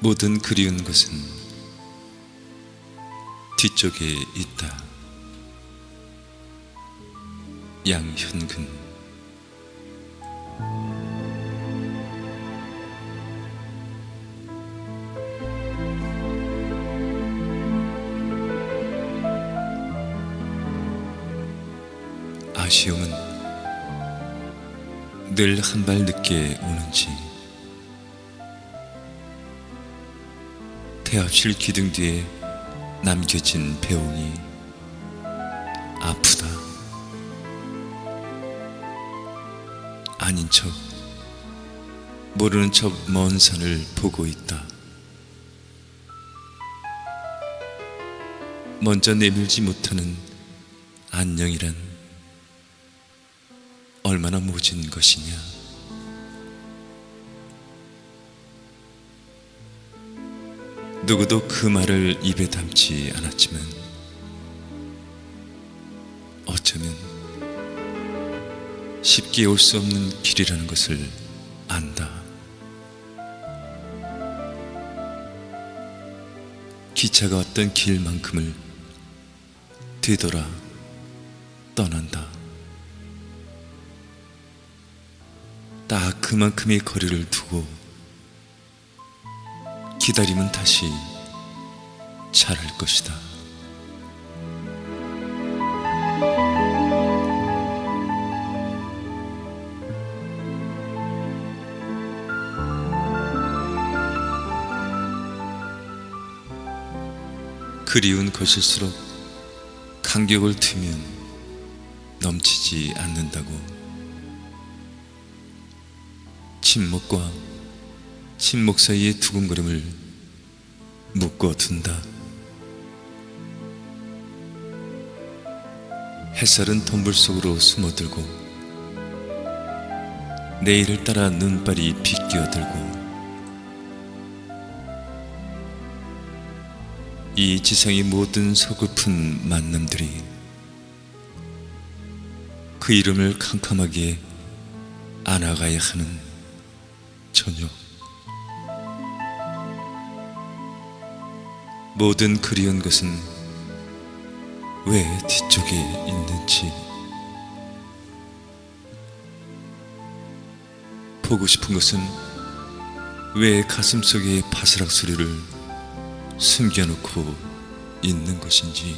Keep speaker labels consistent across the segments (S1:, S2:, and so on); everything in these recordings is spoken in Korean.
S1: 모든 그리운 것은 뒤쪽에 있다. 양현근 아쉬움은 늘 한 발 늦게 오는지 태압실 기둥 뒤에 남겨진 배웅이 아프다. 아닌 척, 모르는 척 먼 산을 보고 있다. 먼저 내밀지 못하는 안녕이란 얼마나 모진 것이냐. 누구도 그 말을 입에 담지 않았지만 어쩌면 쉽게 올 수 없는 길이라는 것을 안다. 기차가 왔던 길만큼을 되돌아 떠난다. 딱 그만큼의 거리를 두고 기다리면 다시 잘할 것이다. 그리운 것일수록 간격을 두면 넘치지 않는다고 침묵과 침묵 사이의 두근거림을 묶어 둔다. 햇살은 덤불 속으로 숨어들고 내일을 따라 눈발이 비껴들고 이 지상의 모든 서글픈 만남들이 그 이름을 캄캄하게 안아가야 하는 저녁 모든 그리운 것은 왜 뒤쪽에 있는지 보고 싶은 것은 왜 가슴 속의 바스락 소리를 숨겨놓고 있는 것인지.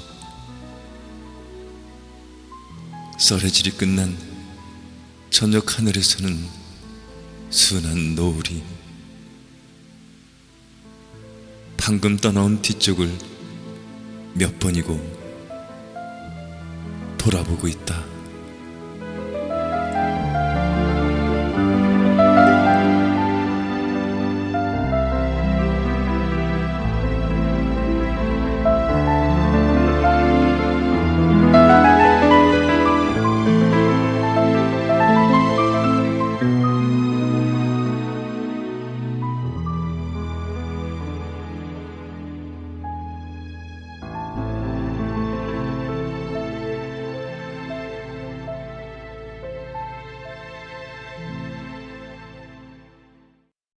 S1: 썰해질이 끝난 저녁 하늘에서는 순한 노을이 방금 떠나온 뒤쪽을 몇 번이고 돌아보고 있다.